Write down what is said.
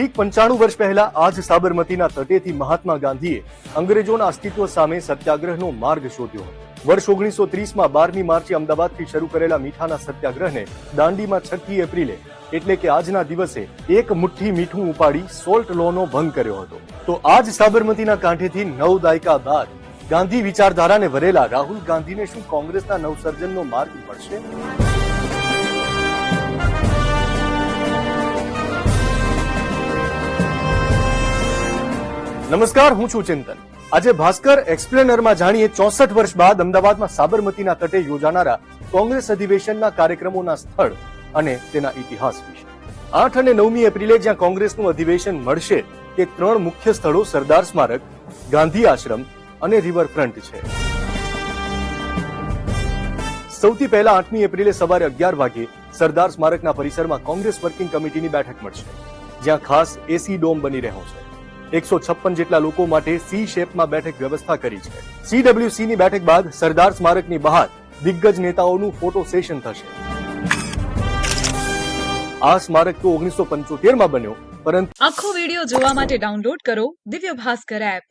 ઠીક પંચાણું વર્ષ પહેલા આજ સાબરમતીના તટેથી મહાત્મા ગાંધીએ અંગ્રેજોના અસ્તિત્વ સામે સત્યાગ્રહનો માર્ગ શોધ્યો વર્ષ ઓગણીસો ત્રીસમાં બારમી માર્ચે અમદાવાદથી શરૂ કરેલા મીઠાના સત્યાગ્રહને દાંડીમાં છઠ્ઠી એપ્રિલે, એટલે કે આજના દિવસે, એક મુઠ્ઠી મીઠું ઉપાડી સોલ્ટ લોનો ભંગ કર્યો હતો. તો આજ સાબરમતીના કાંઠેથી નવ દાયકા બાદ ગાંધી વિચારધારાને વરેલા રાહુલ ગાંધીને શું કોંગ્રેસના નવસર્જનનો માર્ગ મળશે? નમસ્કાર, હું છું ચિંતન. આજે ભાસ્કર એક્સપ્લેનરમાં જાણીએ ચોસઠ વર્ષ બાદ અમદાવાદમાં સાબરમતીના તટે યોજાનારા કોંગ્રેસ અધિવેશનના કાર્યક્રમોના સ્થળ અને તેના ઇતિહાસ વિશે. આઠ અને નવમી એપ્રિલે જ્યાં કોંગ્રેસનું અધિવેશન મળશે, તે ત્રણ મુખ્ય સ્થળો સરદાર સ્મારક, ગાંધી આશ્રમ અને રિવરફ્રન્ટ છે. સૌથી પહેલા આઠમી એપ્રિલે સવારે અગિયાર વાગે સરદાર સ્મારકના પરિસરમાં કોંગ્રેસ વર્કિંગ કમિટીની બેઠક મળશે, જ્યાં ખાસ એસી ડોમ બની રહ્યો છે. એકસો છપ્પન જેટલા લોકો માટે સી શેપમાં બેઠક વ્યવસ્થા કરી છે. સીડબ્લ્યુસી ની બેઠક બાદ સરદાર સ્મારકની બહાર દિગ્ગજ નેતાઓનું ફોટો સેશન થશે. આ સ્મારક તો ઓગણીસો પંચોતેરમાં બન્યો, પરંતુ આખો વિડિયો જોવા માટે ડાઉનલોડ કરો દિવ્ય ભાસ્કર એપ.